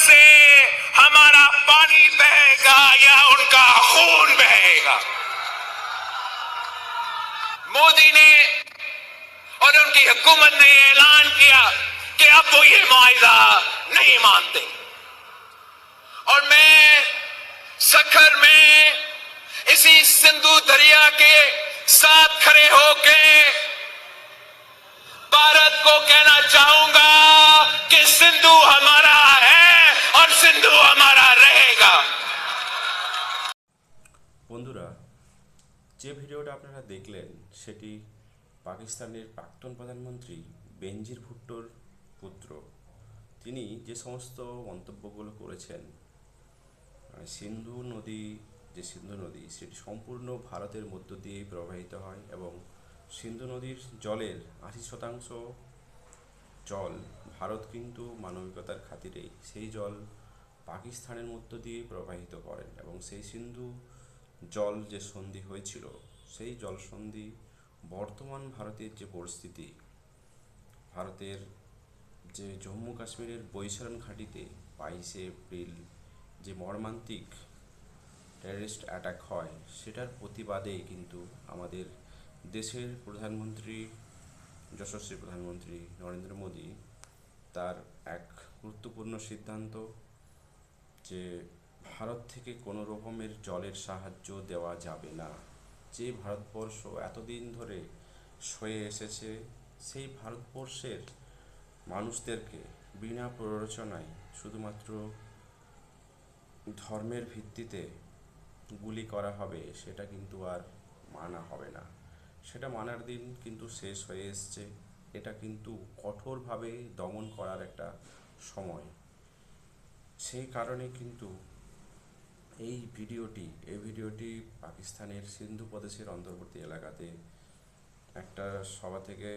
से हमारा पानी बहेगा या उनका खून बहेगा। मोदी ने और उनकी हुकूमत ने ऐलान किया कि अब वो ये मुआवजा नहीं मानते। और मैं सखर में इसी सिंधु दरिया के साथ खड़े होके भारत को कहना चाहूँगा कि सिंधु हमारा है और सिंधु हमारा रहेगा বন্ধুরা যে ভিডিওটা আপনারা দেখলেন সেটি পাকিস্তানের প্রাক্তন প্রধানমন্ত্রী বেনজির ভুট্টোর পুত্র তিনি যে সমস্ত মন্তব্যগুলো করেছেন আহ, সিন্ধু নদী যে সিন্ধু নদী সেটি সম্পূর্ণ ভারতের মধ্য দিয়েই প্রবাহিত হয় এবং সিন্ধু নদীর জলের আশি শতাংশ জল ভারত কিন্তু মানবিকতার খাতিরেই সেই জল পাকিস্তানের মধ্য দিয়ে প্রবাহিত করেন এবং সেই সিন্ধু জল যে সন্ধি হয়েছিল, সেই জল সন্ধি বর্তমান ভারতের যে পরিস্থিতি, ভারতের যে জম্মু কাশ্মীরের বৈশারণ ঘাঁটিতে বাইশে এপ্রিল যে মর্মান্তিক টেররিস্ট অ্যাটাক হয়, সেটার প্রতিবাদে কিন্তু আমাদের দেশের প্রধানমন্ত্রী, যশস্বী প্রধানমন্ত্রী নরেন্দ্র মোদী তার এক গুরুত্বপূর্ণ সিদ্ধান্ত যে ভারত থেকে কোনো রকমের জলের সাহায্য দেওয়া যাবে না। যে ভারতবর্ষ এতদিন ধরে সয়ে এসেছে, সেই ভারতবর্ষের মানুষদেরকে বিনা প্ররোচনায় শুধুমাত্র ধর্মের ভিত্তিতে গুলি করা হবে, সেটা কিন্তু আর মানা হবে না। সেটা মানার দিন কিন্তু শেষ হয়ে এসছে। এটা কিন্তু কঠোরভাবে দমন করার একটা সময়। সেই কারণে কিন্তু এই ভিডিওটি এই ভিডিওটি পাকিস্তানের সিন্ধু প্রদেশের অন্তর্বর্তী এলাকাতে একটা সভা থেকে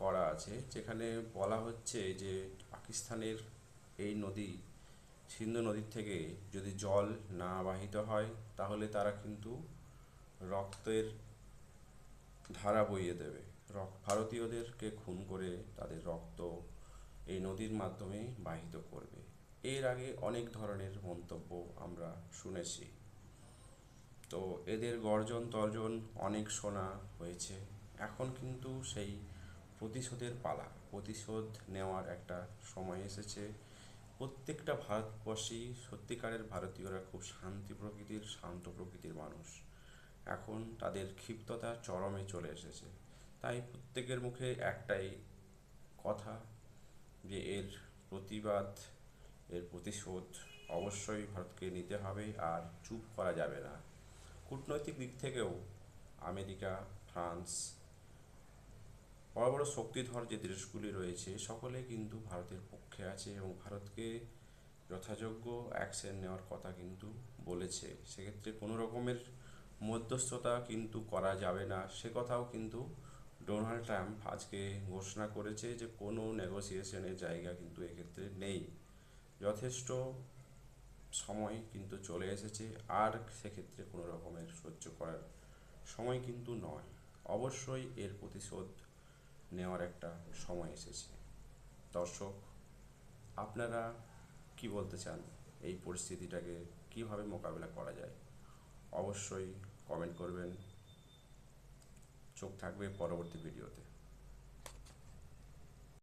করা আছে, যেখানে বলা হচ্ছে যে পাকিস্তানের এই নদী, সিন্ধু নদীর থেকে যদি জল না বাহিত হয়, তাহলে তারা কিন্তু রক্তের ধারা বইয়ে দেবে। ভারতীয়দেরকে খুন করে তাদের রক্ত এই নদীর মাধ্যমে বাহিত করবে। এর আগে অনেক ধরনের মন্তব্য আমরা শুনেছি। তো এদের গর্জন তর্জন অনেক শোনা হয়েছে। এখন কিন্তু সেই প্রতিশোধের পালা, প্রতিশোধ নেওয়ার একটা সময় এসেছে। প্রত্যেকটা ভারতবর্ষী সত্যিকারের ভারতীয়রা খুব শান্তি প্রকৃতির, শান্ত প্রকৃতির মানুষ। এখন তাদের ক্ষিপ্ততা চরমে চলে এসেছে। তাই প্রত্যেকের মুখে একটাই কথা যে এর প্রতিবাদ, এর প্রতিশোধ অবশ্যই ভারতকে নিতে হবে আর চুপ করা যাবে না। কূটনৈতিক দিক থেকেও আমেরিকা, ফ্রান্স বড় বড় শক্তিধর যে দেশগুলি রয়েছে, সকলে কিন্তু ভারতের পক্ষে আছে এবং ভারতকে যথাযোগ্য অ্যাকশন নেওয়ার কথা কিন্তু বলেছে। সেক্ষেত্রে কোনো রকমের মধ্যস্থতা কিন্তু করা যাবে না। সে কথাও কিন্তু ডোনাল্ড ট্রাম্প আজকে ঘোষণা করেছে যে কোনো নেগোসিয়েশনের জায়গা কিন্তু এক্ষেত্রে নেই। যথেষ্ট সময় কিন্তু চলে এসেছে আর সেক্ষেত্রে কোনো রকমের সহ্য করার সময় কিন্তু নয়। অবশ্যই এর প্রতিশোধ নেওয়ার একটা সময় এসেছে। দর্শক, আপনারা কি বলতে চান? এই পরিস্থিতিটাকে কীভাবে মোকাবেলা করা যায়? অবশ্যই কমেন্ট করবেন। চোখ থাকবে পরবর্তী ভিডিওতে।